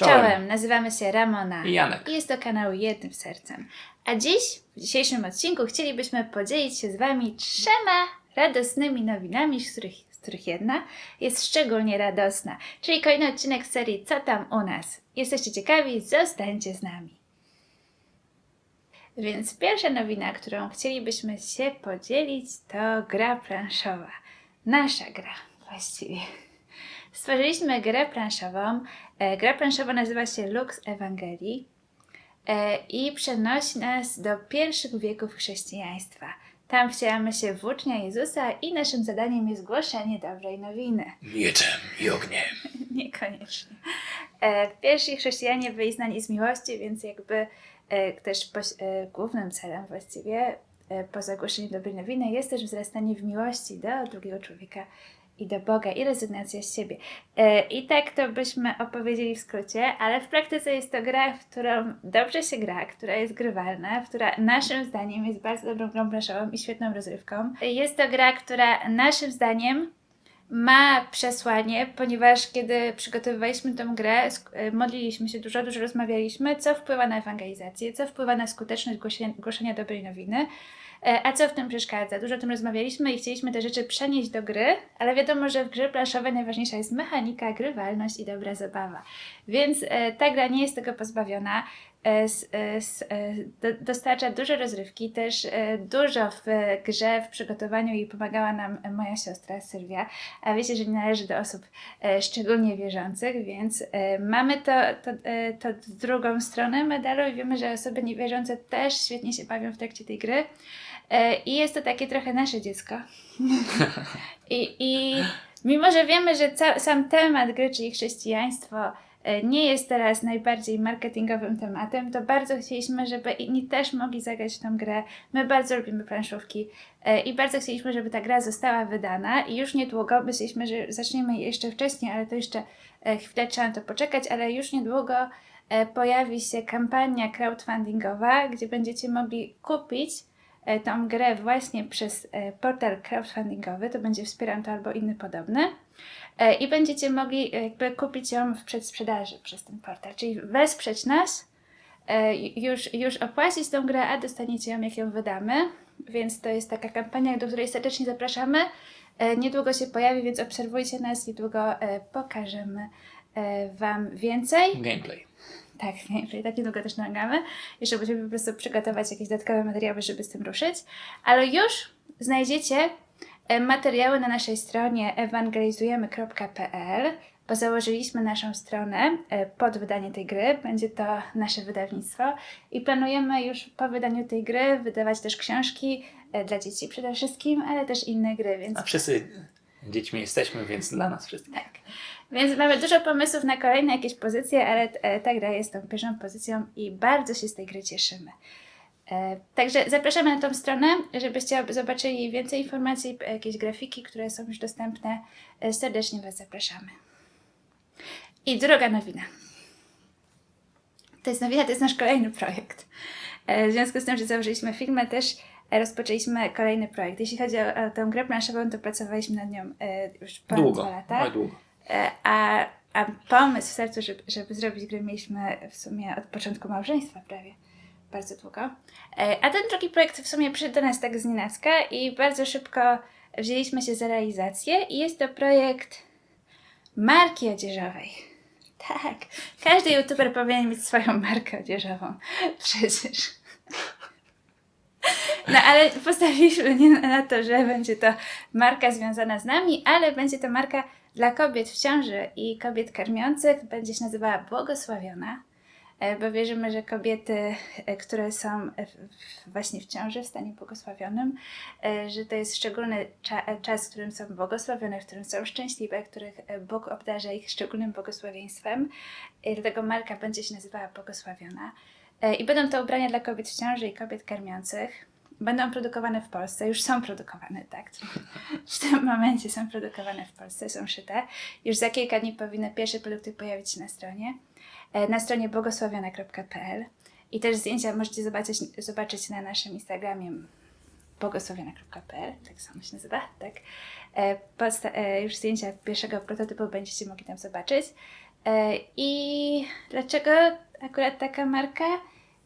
Czołem. Czołem, nazywamy się Ramona I Janek. i jest to kanał Jednym Sercem. A dziś, w dzisiejszym odcinku, chcielibyśmy podzielić się z Wami trzema radosnymi nowinami, z których, z których jedna jest szczególnie radosna, czyli kolejny odcinek z serii Co tam u nas? Jesteście ciekawi? Zostańcie z nami. Więc pierwsza nowina, którą chcielibyśmy się podzielić, to gra planszowa. Nasza gra właściwie. Stworzyliśmy grę planszową. E, gra planszowa nazywa się Lux Ewangelii e, i przenosi nas do pierwszych wieków chrześcijaństwa. Tam wcielamy się w ucznia Jezusa i naszym zadaniem jest głoszenie dobrej nowiny. Mieczem i ogniem. Niekoniecznie. E, pierwsi chrześcijanie byli znani z miłości, więc jakby też głównym celem właściwie poza głoszeniem dobrej nowiny jest też wzrastanie w miłości do drugiego człowieka i do Boga i rezygnacja z siebie. E, I tak to byśmy opowiedzieli w skrócie, ale w praktyce jest to gra, w którą dobrze się gra, która jest grywalna, która naszym zdaniem jest bardzo dobrą grą planszową i świetną rozrywką. Jest to gra, która naszym zdaniem ma przesłanie, ponieważ kiedy przygotowywaliśmy tę grę, e, modliliśmy się dużo, dużo rozmawialiśmy, co wpływa na ewangelizację, co wpływa na skuteczność głoszenia, głoszenia dobrej nowiny, e, a co w tym przeszkadza. Dużo o tym rozmawialiśmy i chcieliśmy te rzeczy przenieść do gry, ale wiadomo, że w grze planszowej najważniejsza jest mechanika, grywalność i dobra zabawa. Więc e, ta gra nie jest tego pozbawiona. S, s, do, dostarcza dużo rozrywki, też e, dużo w grze, w przygotowaniu i pomagała nam moja siostra Sylwia, a wiecie, że nie należy do osób e, szczególnie wierzących, więc e, mamy to, to, to drugą stronę medalu i wiemy, że osoby niewierzące też świetnie się bawią w trakcie tej gry. I jest to takie trochę nasze dziecko. I, I mimo, że wiemy, że ca- sam temat gry, czyli chrześcijaństwo, nie jest teraz najbardziej marketingowym tematem, to bardzo chcieliśmy, żeby inni też mogli zagrać w tą grę. My bardzo lubimy planszówki e, i bardzo chcieliśmy, żeby ta gra została wydana i już niedługo, myśleliśmy, że zaczniemy jeszcze wcześniej, ale to jeszcze e, chwilę trzeba to poczekać, ale już niedługo e, pojawi się kampania crowdfundingowa, gdzie będziecie mogli kupić e, tą grę właśnie przez e, portal crowdfundingowy, to będzie wspieram to albo inny podobny. E, I będziecie mogli e, jakby kupić ją w przedsprzedaży przez ten portal, czyli wesprzeć nas, e, już, już opłacić tą grę, a dostaniecie ją jak ją wydamy. Więc to jest taka kampania, do której serdecznie zapraszamy. E, Niedługo się pojawi, więc obserwujcie nas, niedługo e, pokażemy e, Wam więcej. Gameplay. Tak, gameplay, tak niedługo też nagramy. Jeszcze musimy po prostu przygotować jakieś dodatkowe materiały, żeby z tym ruszyć. Ale już znajdziecie e, materiały na naszej stronie ewangelizujemy.pl, bo założyliśmy naszą stronę e, pod wydanie tej gry. Będzie to nasze wydawnictwo i planujemy już po wydaniu tej gry wydawać też książki e, dla dzieci przede wszystkim, ale też inne gry, więc A wszyscy dziećmi jesteśmy, więc dla nas wszystkich. tak. Więc mamy dużo pomysłów na kolejne jakieś pozycje, ale e, ta gra jest tą pierwszą pozycją i bardzo się z tej gry cieszymy. E, Także zapraszamy na tą stronę, żebyście ob- zobaczyli więcej informacji, p- jakieś grafiki, które są już dostępne. E, Serdecznie Was zapraszamy. I druga nowina. To jest nowina, to jest nasz kolejny projekt. E, W związku z tym, że założyliśmy firmę, też e, rozpoczęliśmy kolejny projekt. Jeśli chodzi o, o tę grę planszową, to pracowaliśmy nad nią e, już ponad Długo. dwa lata. Długo. E, A, a pomysł w sercu, żeby, żeby zrobić grę, mieliśmy w sumie od początku małżeństwa prawie. Bardzo długo. E, A ten drugi projekt w sumie przyszedł do nas tak z nienacka i bardzo szybko wzięliśmy się za realizację i jest to projekt marki odzieżowej. Tak, każdy youtuber powinien mieć swoją markę odzieżową. Przecież. No ale postawiliśmy nie na to, że będzie to marka związana z nami, ale będzie to marka dla kobiet w ciąży i kobiet karmiących. Będzie się nazywała Błogosławiona, e, bo wierzymy, że kobiety, e, które są w- w- właśnie w ciąży, w stanie błogosławionym, e, że to jest szczególny cza- czas, w którym są błogosławione, w którym są szczęśliwe, których e, Bóg obdarza ich szczególnym błogosławieństwem. I dlatego marka będzie się nazywała Błogosławiona. I będą to ubrania dla kobiet w ciąży i kobiet karmiących. Będą produkowane w Polsce, już są produkowane, tak? W tym momencie są produkowane w Polsce, są szyte. Już za kilka dni powinny pierwsze produkty pojawić się na stronie. E, Na stronie błogosławiona.pl i też zdjęcia możecie zobaczyć, zobaczyć na naszym Instagramie błogosławiona.pl, tak samo się nazywa, tak. E, Podsta- e, już zdjęcia pierwszego prototypu będziecie mogli tam zobaczyć. I dlaczego akurat taka marka?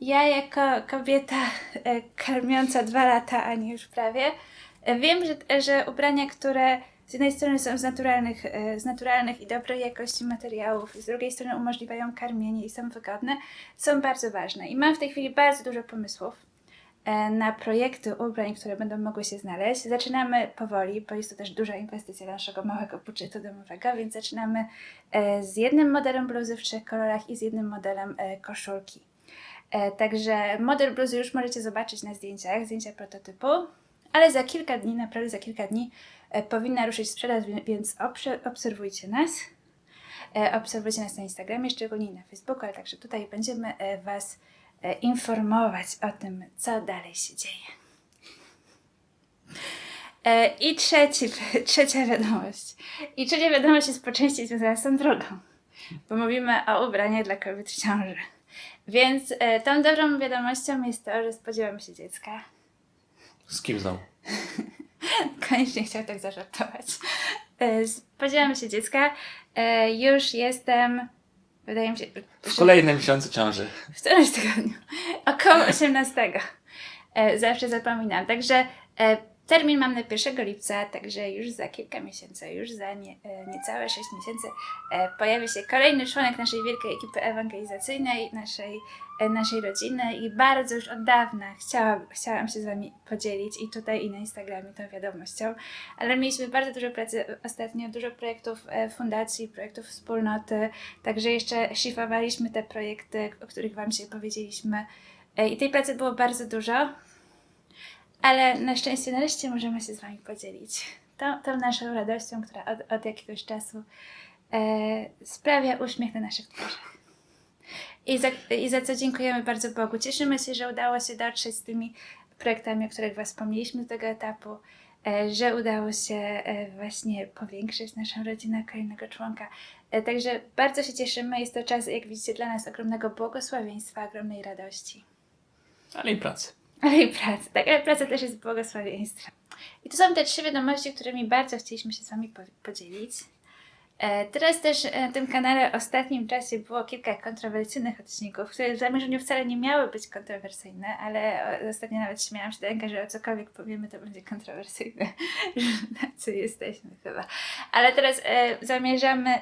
Ja jako kobieta e, karmiąca dwa lata, a nie już prawie, e, wiem, że, że ubrania, które z jednej strony są z naturalnych, e, z naturalnych i dobrej jakości materiałów, z drugiej strony umożliwiają karmienie i są wygodne, są bardzo ważne. I mam w tej chwili bardzo dużo pomysłów na projekty ubrań, które będą mogły się znaleźć. Zaczynamy powoli, bo jest to też duża inwestycja naszego małego budżetu domowego, więc zaczynamy z jednym modelem bluzy w trzech kolorach i z jednym modelem koszulki. E, Także model bluzy już możecie zobaczyć na zdjęciach, zdjęcia prototypu, ale za kilka dni, naprawdę za kilka dni e, powinna ruszyć sprzedaż, więc obserwujcie nas. E, Obserwujcie nas na Instagramie, szczególnie na Facebooku, ale także tutaj będziemy Was informować o tym, co dalej się dzieje. I trzeci, trzecia wiadomość. I trzecia wiadomość jest po części związana z tą drugą, bo mówimy o ubraniach dla kobiet w ciąży. Więc e, tą dobrą wiadomością jest to, że spodziewamy się dziecka. Z kim znowu? Koniecznie chciał tak zażartować. E, Spodziewamy się dziecka. E, Już jestem, wydaje mi się, W kolejnym miesiącu ciąży. w którymś tygodniu, około 18. E, zawsze zapominam. Także e, termin mam na 1 lipca, także już za kilka miesięcy, już za nie, e, niecałe 6 miesięcy e, pojawi się kolejny członek naszej wielkiej ekipy ewangelizacyjnej, naszej, e, naszej rodziny i bardzo już od dawna chciałam, chciałam się z Wami podzielić i tutaj i na Instagramie tą wiadomością, ale mieliśmy bardzo dużo pracy ostatnio, dużo projektów fundacji, projektów wspólnoty, Także jeszcze szlifowaliśmy te projekty, o których Wam dzisiaj powiedzieliśmy. I tej pracy było bardzo dużo, ale na szczęście nareszcie możemy się z Wami podzielić tą, tą naszą radością, która od, od jakiegoś czasu e, sprawia uśmiech na naszych twarzach. I za, I za co dziękujemy bardzo Bogu. Cieszymy się, że udało się dotrzeć z tymi projektami, o których Was wspomnieliśmy do tego etapu, e, że udało się e, właśnie powiększyć naszą rodzinę kolejnego członka. E, Także bardzo się cieszymy. Jest to czas, jak widzicie, dla nas ogromnego błogosławieństwa, ogromnej radości. Ale i pracy. Ale i pracy, tak, ale praca też jest błogosławieństwem. I to są te trzy wiadomości, którymi bardzo chcieliśmy się z Wami po- podzielić. E, Teraz też e, na tym kanale w ostatnim czasie było kilka kontrowersyjnych odcinków, które w zamierzeniu wcale nie miały być kontrowersyjne, ale ostatnio nawet śmiałam się do ręka, że o cokolwiek powiemy, to będzie kontrowersyjne. Że Tacy jesteśmy chyba. Ale teraz e, zamierzamy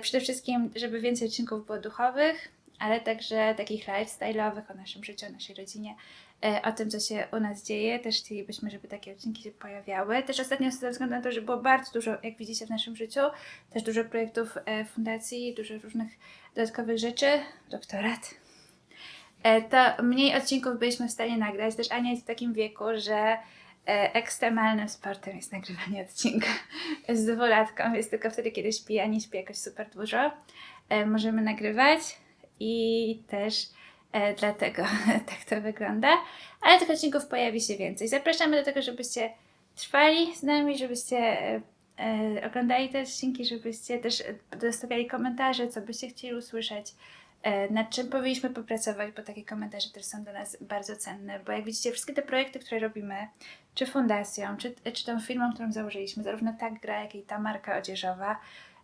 przede wszystkim, żeby więcej odcinków było duchowych, ale także takich lifestyle'owych o naszym życiu, o naszej rodzinie, o tym, co się u nas dzieje. Też chcielibyśmy, żeby takie odcinki się pojawiały. Też ostatnio ze względu na to, że było bardzo dużo, jak widzicie, w naszym życiu, też dużo projektów e, fundacji, dużo różnych dodatkowych rzeczy, doktorat. E, to mniej odcinków byliśmy w stanie nagrać. Też Ania jest w takim wieku, że e, ekstremalnym sportem jest nagrywanie odcinka z dwulatką, więc tylko wtedy, kiedy śpi, a nie śpi jakoś super dużo, e, możemy nagrywać i też e, dlatego tak to wygląda. Ale tych odcinków pojawi się więcej. Zapraszamy do tego, żebyście trwali z nami, żebyście e, e, oglądali te odcinki, żebyście też e, zostawiali komentarze, co byście chcieli usłyszeć, e, nad czym powinniśmy popracować, bo takie komentarze też są dla nas bardzo cenne, bo jak widzicie, wszystkie te projekty, które robimy, czy fundacją, czy, czy tą firmą, którą założyliśmy, zarówno tak gra, jak i ta marka odzieżowa,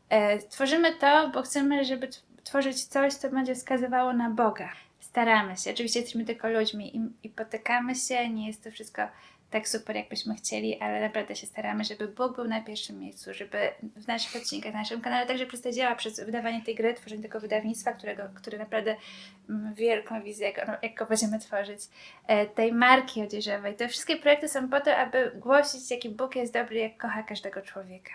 e, tworzymy to, bo chcemy, żeby tworzyć coś, co będzie wskazywało na Boga. Staramy się. Oczywiście jesteśmy tylko ludźmi i, i potykamy się, nie jest to wszystko tak super, jakbyśmy chcieli, ale naprawdę się staramy, żeby Bóg był na pierwszym miejscu, żeby w naszych odcinkach, na naszym kanale także przez to działa, przez wydawanie tej gry, tworzenie tego wydawnictwa, którego, które naprawdę mm, wielką wizję, jak, jak go będziemy tworzyć, e, tej marki odzieżowej. Te wszystkie projekty są po to, aby głosić, jaki Bóg jest dobry, jak kocha każdego człowieka.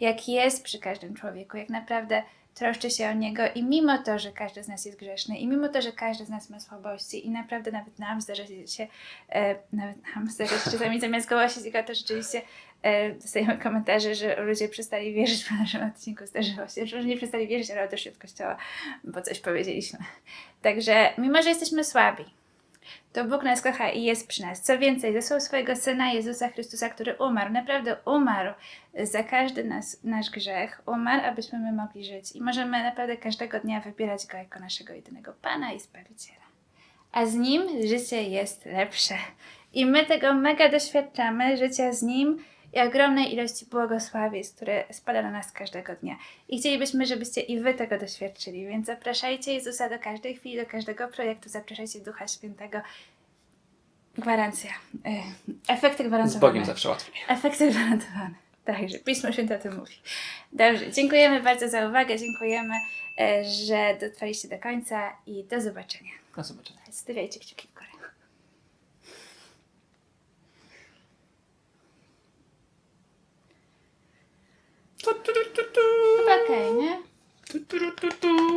Jak jest przy każdym człowieku, jak naprawdę troszczy się o niego i mimo to, że każdy z nas jest grzeszny i mimo to, że każdy z nas ma słabości i naprawdę nawet nam zdarza się, e, nawet nam zdarza się czasami zamiast głosić go, to rzeczywiście e, dostajemy komentarze, że ludzie przestali wierzyć po naszym odcinku, zdarzyło się, że nie przestali wierzyć, ale odeszli od kościoła, bo coś powiedzieliśmy. Także mimo, że jesteśmy słabi, to Bóg nas kocha i jest przy nas. Co więcej, zesłał swojego Syna Jezusa Chrystusa, który umarł, naprawdę umarł za każdy nas, nasz grzech, umarł, abyśmy my mogli żyć. I możemy naprawdę każdego dnia wybierać Go jako naszego jedynego Pana i Zbawiciela. A z Nim życie jest lepsze. I my tego mega doświadczamy, życia z Nim i ogromnej ilości błogosławieństw, które spada na nas każdego dnia. I chcielibyśmy, żebyście i Wy tego doświadczyli, więc zapraszajcie Jezusa do każdej chwili, do każdego projektu, zapraszajcie Ducha Świętego. Gwarancja. E, efekty Z gwarantowane. Bogiem zawsze łatwiej. Efekty gwarantowane. Także Pismo Święte o tym mówi. Dobrze, dziękujemy bardzo za uwagę, dziękujemy, e, że dotrwaliście do końca i do zobaczenia. Do zobaczenia. Stawiajcie kciuki w górę. Tu, tu, tu, tu, okej, nie? Tu, tu, tu, tu.